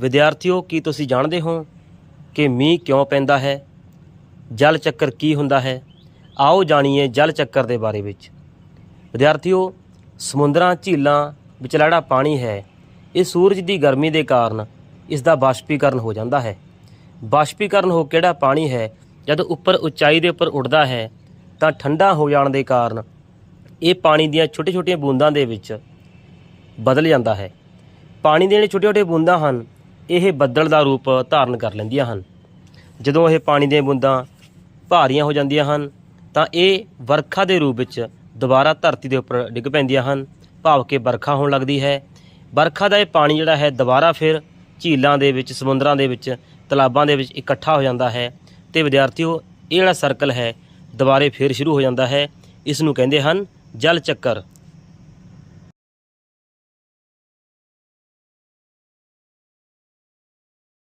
ਵਿਦਿਆਰਥੀਓ, ਕੀ ਤੁਸੀਂ ਜਾਣਦੇ ਹੋ ਕਿ ਮੀਂਹ ਕਿਉਂ ਪੈਂਦਾ ਹੈ? ਜਲ ਚੱਕਰ ਕੀ ਹੁੰਦਾ ਹੈ? ਆਓ ਜਾਣੀਏ ਜਲ ਚੱਕਰ ਦੇ ਬਾਰੇ ਵਿੱਚ। ਵਿਦਿਆਰਥੀਓ, ਸਮੁੰਦਰਾਂ, ਝੀਲਾਂ ਵਿਚਲਾ ਪਾਣੀ ਹੈ। ਇਹ ਸੂਰਜ ਦੀ ਗਰਮੀ ਦੇ ਕਾਰਨ ਇਸ ਦਾ ਬਾਸ਼ਪੀਕਰਨ ਹੋ ਜਾਂਦਾ ਹੈ। ਬਾਸ਼ਪੀਕਰਨ ਹੋ ਕਿਹੜਾ ਪਾਣੀ ਹੈ? ਜਦ ਉੱਪਰ ਉਚਾਈ ਦੇ ਉੱਪਰ ਉੱਡਦਾ ਹੈ, ਤਾਂ ਠੰਡਾ ਹੋ ਜਾਣ ਦੇ ਕਾਰਨ ਇਹ ਪਾਣੀ ਦੀਆਂ ਛੋਟੀਆਂ-ਛੋਟੀਆਂ ਬੂੰਦਾਂ ਦੇ ਵਿੱਚ ਬਦਲ ਜਾਂਦਾ ਹੈ। ਪਾਣੀ ਦੀਆਂ ਜਿਹੜੀਆਂ ਛੋਟੀਆਂ-ਛੋਟੀਆਂ ਬੂੰਦਾਂ ਹਨ ਇਹ ਬੱਦਲ ਦਾ ਰੂਪ ਧਾਰਨ ਕਰ ਲੈਂਦੀਆਂ ਹਨ। ਜਦੋਂ ਇਹ ਪਾਣੀ ਦੀਆਂ ਬੂੰਦਾਂ ਭਾਰੀਆਂ ਹੋ ਜਾਂਦੀਆਂ ਹਨ, ਤਾਂ ਇਹ ਵਰਖਾ ਦੇ ਰੂਪ ਵਿੱਚ ਦੁਬਾਰਾ ਧਰਤੀ ਦੇ ਉੱਪਰ ਡਿੱਗ ਪੈਂਦੀਆਂ ਹਨ। ਭਾਵ ਕਿ ਵਰਖਾ ਹੋਣ ਲੱਗਦੀ ਹੈ। ਵਰਖਾ ਦਾ ਇਹ ਪਾਣੀ ਜਿਹੜਾ ਹੈ ਦੁਬਾਰਾ ਫਿਰ ਝੀਲਾਂ ਦੇ ਵਿੱਚ, ਸਮੁੰਦਰਾਂ ਦੇ ਵਿੱਚ, ਤਲਾਬਾਂ ਦੇ ਵਿੱਚ ਇਕੱਠਾ ਹੋ ਜਾਂਦਾ ਹੈ ਤੇ ਵਿਦਿਆਰਥੀਓ, ਇਹ ਜਿਹੜਾ ਸਰਕਲ ਹੈ ਦੁਬਾਰੇ ਫਿਰ ਸ਼ੁਰੂ ਹੋ ਜਾਂਦਾ ਹੈ। ਇਸ ਨੂੰ ਕਹਿੰਦੇ ਹਨ ਜਲ ਚੱਕਰ।